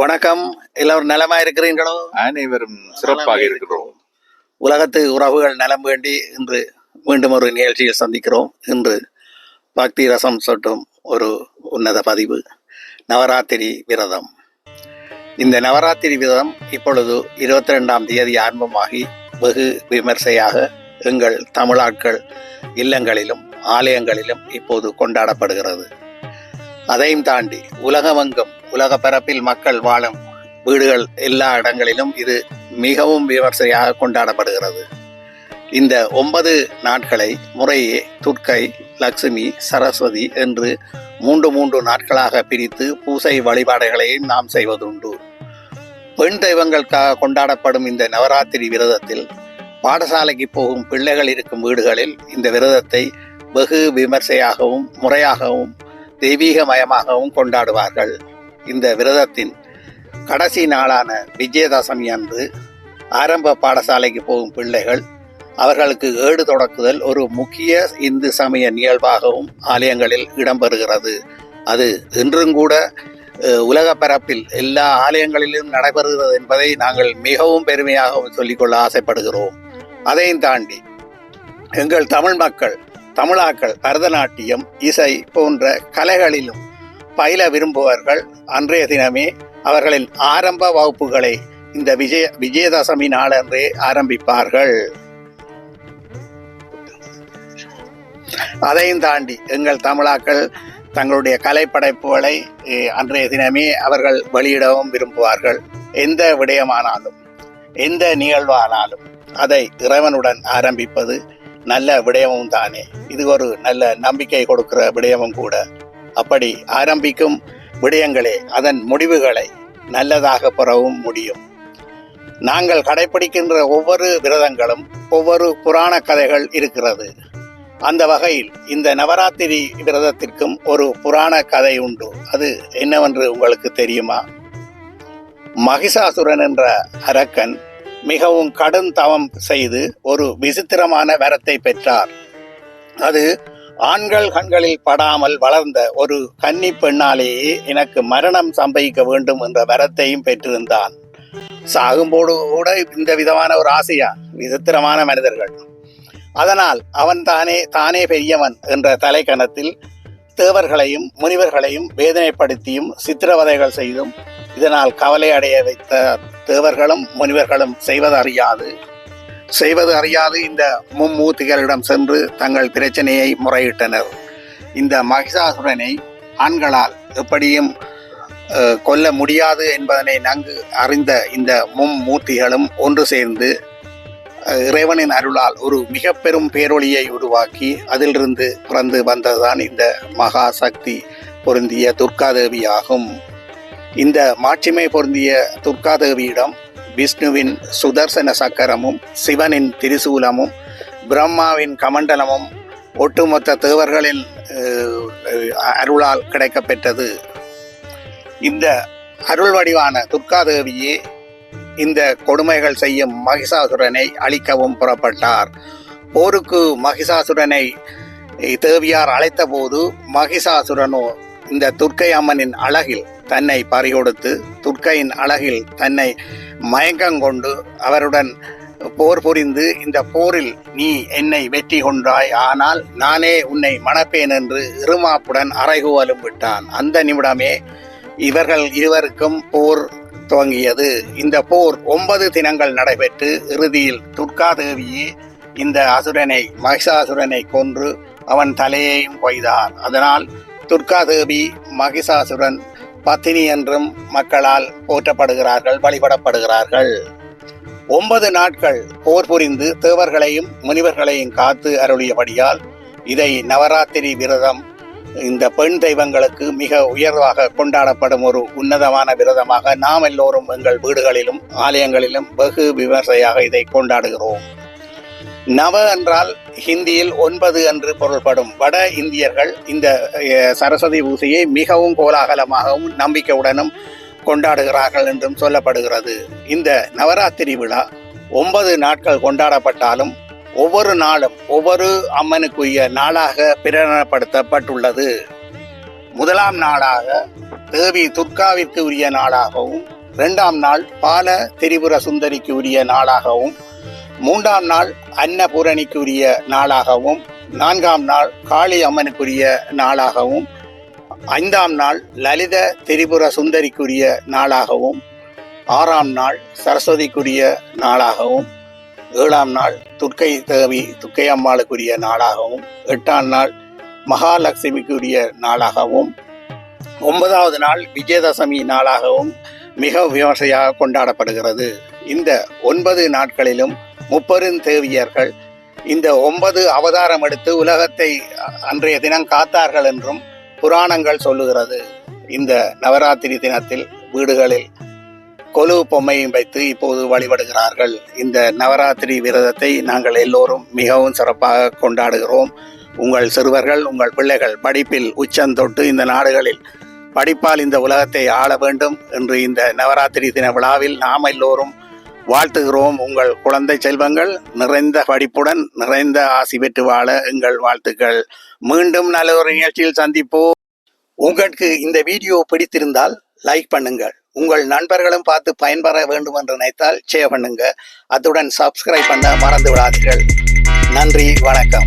வணக்கம். எல்லோரும் நலமா இருக்கிறீர்களோ? அனைவரும் சிறப்பாக இருக்கிறோம். உலகத்து உறவுகள் நலம் வேண்டி இன்று மீண்டும் ஒரு நிகழ்ச்சியில் சந்திக்கிறோம். இன்று பக்தி ரசம் சொட்டும் ஒரு உன்னத பதிவு நவராத்திரி விரதம். இந்த நவராத்திரி விரதம் இப்பொழுது இருபத்தி ரெண்டாம் தேதி ஆரம்பமாகி வெகு விமர்சையாக எங்கள் தமிழாட்கள் இல்லங்களிலும் ஆலயங்களிலும் இப்போது கொண்டாடப்படுகிறது. அதையும் தாண்டி உலகமெங்கும் உலக பரப்பில் மக்கள் வாழும் வீடுகள் எல்லா இடங்களிலும் இது மிகவும் விமர்சையாக கொண்டாடப்படுகிறது. இந்த ஒன்பது நாட்களை முறையே துர்க்கை லக்ஷ்மி சரஸ்வதி என்று மூன்று மூன்று நாட்களாக பிரித்து பூசை வழிபாடுகளையும் நாம் செய்வதுண்டு. பெண் தெய்வங்களுக்காக கொண்டாடப்படும் இந்த நவராத்திரி விரதத்தில் பாடசாலைக்கு போகும் பிள்ளைகள் இருக்கும் வீடுகளில் இந்த விரதத்தை வெகு விமர்சையாகவும் முறையாகவும் தெய்வீகமயமாகவும் கொண்டாடுவார்கள். இந்த விரதத்தின் கடைசி நாளான விஜயதசமி அன்று ஆரம்ப பாடசாலைக்கு போகும் பிள்ளைகள் அவர்களுக்கு ஏடு தொடக்குதல் ஒரு முக்கிய இந்து சமய நிகழ்வாகவும் ஆலயங்களில் இடம்பெறுகிறது. அது இன்றும் கூட உலக பரப்பில் எல்லா ஆலயங்களிலும் நடைபெறுகிறது என்பதை நாங்கள் மிகவும் பெருமையாகவும் சொல்லிக்கொள்ள ஆசைப்படுகிறோம். அதையும் தாண்டி எங்கள் தமிழ் மக்கள் தமிழாக்கள் பரதநாட்டியம் இசை போன்ற கலைகளிலும் பயில விரும்புவர்கள். அன்றைய தினமே அவர்களின் ஆரம்ப வகுப்புகளை இந்த விஜய விஜயதசமி நாளன்றே ஆரம்பிப்பார்கள். அதையும் தாண்டி எங்கள் தமிழாக்கள் தங்களுடைய கலைப்படைப்புகளை அன்றைய தினமே அவர்கள் வெளியிடவும் விரும்புவார்கள். எந்த விடயமானாலும் எந்த நிகழ்வானாலும் அதை இறைவனுடன் ஆரம்பிப்பது நல்ல விடயமும் தானே. இது ஒரு நல்ல நம்பிக்கை கொடுக்கிற விடயமும் கூட. அப்படி ஆரம்பிக்கும் விடயங்களே அதன் முடிவுகளை நல்லதாக பெறவும் முடியும். நாங்கள் கடைபிடிக்கின்ற ஒவ்வொரு விரதங்களும் ஒவ்வொரு புராண கதைகள் இருக்கிறது. அந்த வகையில் இந்த நவராத்திரி விரதத்திற்கும் ஒரு புராண கதை உண்டு. அது என்னவென்று உங்களுக்கு தெரியுமா? மகிஷாசுரன் என்ற அரக்கன் மிகவும் கடும் தவம் செய்து ஒரு விசித்திரமான வரத்தை பெற்றார். அது ஆண்கள் கண்களில் படாமல் வளர்ந்த ஒரு கன்னி பெண்ணாலேயே எனக்கு மரணம் சம்பவிக்க வேண்டும் என்ற வரத்தையும் பெற்றிருந்தான். சாகும்போடு கூட இந்த விதமான ஒரு ஆசையா? விசித்திரமான மனிதர்கள். அதனால் அவன் தானே தானே பெரியவன் என்ற தலைக்கணத்தில் தேவர்களையும் முனிவர்களையும் வேதனைப்படுத்தியும் சித்திரவதைகள் செய்தும் இதனால் கவலை அடைய வைத்த தேவர்களும் முனிவர்களும் செய்வது அறியாது. செய்வது அறியாது இந்த மும்மூர்த்திகளிடம் சென்று தங்கள் பிரச்சனையை முறையிட்டனர். இந்த மகிஷாசுரனை ஆண்களால் எப்படியும் கொல்ல முடியாது என்பதனை நன்கு அறிந்த இந்த மும்மூர்த்திகளும் ஒன்று சேர்ந்து இறைவனின் அருளால் ஒரு மிக பெரும் பேரொளியை உருவாக்கி அதிலிருந்து பிறந்து வந்ததுதான் இந்த மகா சக்தி பொருந்திய துர்காதேவி ஆகும் இந்த மாட்சிமை பொருந்திய துர்காதேவியிடம் விஷ்ணுவின் சுதர்சன சக்கரமும் சிவனின் திரிசூலமும் பிரம்மாவின் கமண்டலமும் ஒட்டுமொத்த தேவர்களின் அருளால் கிடைக்கப்பெற்றது. இந்த அருள் வடிவான துர்காதேவியே இந்த கொடுமைகள் செய்யும் மகிஷாசுரனை அழிக்கவும் புறப்பட்டார். போருக்கு மகிஷாசுரனை தேவியார் அழைத்த போது மகிஷாசுரனோ இந்த துர்க்கை அம்மனின் அழகில் தன்னை பறிகொடுத்து துர்க்கையின் அழகில் தன்னை மயங்கங்கொண்டு அவருடன் போர் புரிந்து இந்த போரில் நீ என்னை வெற்றி கொண்டாய் ஆனால் நானே உன்னை மணப்பேன் என்று இருமாப்புடன் அறைகூவலும் விட்டான் அந்த நிமிடமே இவர்கள் இருவருக்கும் போர் துவங்கியது. இந்த போர் ஒன்பது தினங்கள் நடைபெற்று இறுதியில் துர்காதேவியே இந்த அசுரனை மகிஷாசுரனை கொன்று அவன் தலையையும் கொய்தார் அதனால் துர்காதேவி மகிஷாசுரன் பத்தினி என்றும் மக்களால் போற்றப்படுகிறார்கள் வழிபடப்படுகிறார்கள். ஒன்பது நாட்கள் போர் புரிந்து தேவர்களையும் முனிவர்களையும் காத்து அருளியபடியால் இதை நவராத்திரி விரதம் இந்த பெண் தெய்வங்களுக்கு மிக உயர்வாக கொண்டாடப்படும் ஒரு உன்னதமான விரதமாக நாம் எல்லோரும் எங்கள் வீடுகளிலும் ஆலயங்களிலும் வெகு விமர்சையாக இதை கொண்டாடுகிறோம். நவ என்றால் ஹிந்தியில் ஒன்பது என்று பொருள்படும். வட இந்தியர்கள் இந்த சரஸ்வதி பூசையை மிகவும் கோலாகலமாகவும் நம்பிக்கையுடனும் கொண்டாடுகிறார்கள் என்றும் சொல்லப்படுகிறது. இந்த நவராத்திரி விழா ஒன்பது நாட்கள் கொண்டாடப்பட்டாலும் ஒவ்வொரு நாளும் ஒவ்வொரு அம்மனுக்குரிய நாளாக பிரகடனப்படுத்தப்பட்டுள்ளது. முதலாம் நாளாக தேவி துர்காவிற்கு உரிய நாளாகவும் இரண்டாம் நாள் பால திரிபுர சுந்தரிக்கு உரிய நாளாகவும் மூன்றாம் நாள் அன்னபூரணிக்குரிய நாளாகவும் நான்காம் நாள் காளி அம்மனுக்குரிய நாளாகவும் ஐந்தாம் நாள் லலித திரிபுர சுந்தரிக்குரிய நாளாகவும் ஆறாம் நாள் சரஸ்வதிக்குரிய நாளாகவும் ஏழாம் நாள் துர்க்கை தேவி துர்க்கை அம்மாளுக்குரிய நாளாகவும் எட்டாம் நாள் மகாலட்சுமிக்குரிய நாளாகவும் ஒன்பதாவது நாள் விஜயதசமி நாளாகவும் மிக விமர்சையாக கொண்டாடப்படுகிறது. இந்த ஒன்பது நாட்களிலும் முப்பெருந்தேவியர்கள் இந்த ஒன்பது அவதாரம் எடுத்து உலகத்தை அன்றைய தினம் காத்தார்கள் என்றும் புராணங்கள் சொல்லுகிறது. இந்த நவராத்திரி தினத்தில் வீடுகளில் கொலு பொம்மையும் வைத்து இப்போது வழிபடுகிறார்கள். இந்த நவராத்திரி விரதத்தை நாங்கள் எல்லோரும் மிகவும் சிறப்பாக கொண்டாடுகிறோம். உங்கள் சிறுவர்கள் உங்கள் பிள்ளைகள் படிப்பில் உச்சந்தொட்டு இந்த நாடுகளில் படிப்பால் இந்த உலகத்தை ஆள வேண்டும் என்று இந்த நவராத்திரி தின விழாவில் நாம் எல்லோரும் வாழ்த்துகிறோம் உங்கள் குழந்தை செல்வங்கள். நிறைந்த படிப்புடன் நிறைந்த ஆசி பெற்று வாழ எங்கள் வாழ்த்துக்கள். மீண்டும் நல்ல ஒரு நிகழ்ச்சியில் சந்திப்போம். உங்களுக்கு இந்த வீடியோ பிடித்திருந்தால் லைக் பண்ணுங்கள். உங்கள் நண்பர்களும் பார்த்து பயன்பெற வேண்டும் என்று நினைத்தால் ஷேர் பண்ணுங்க. அத்துடன் சப்ஸ்கிரைப் பண்ண மறந்து விடாதீர்கள் நன்றி வணக்கம்.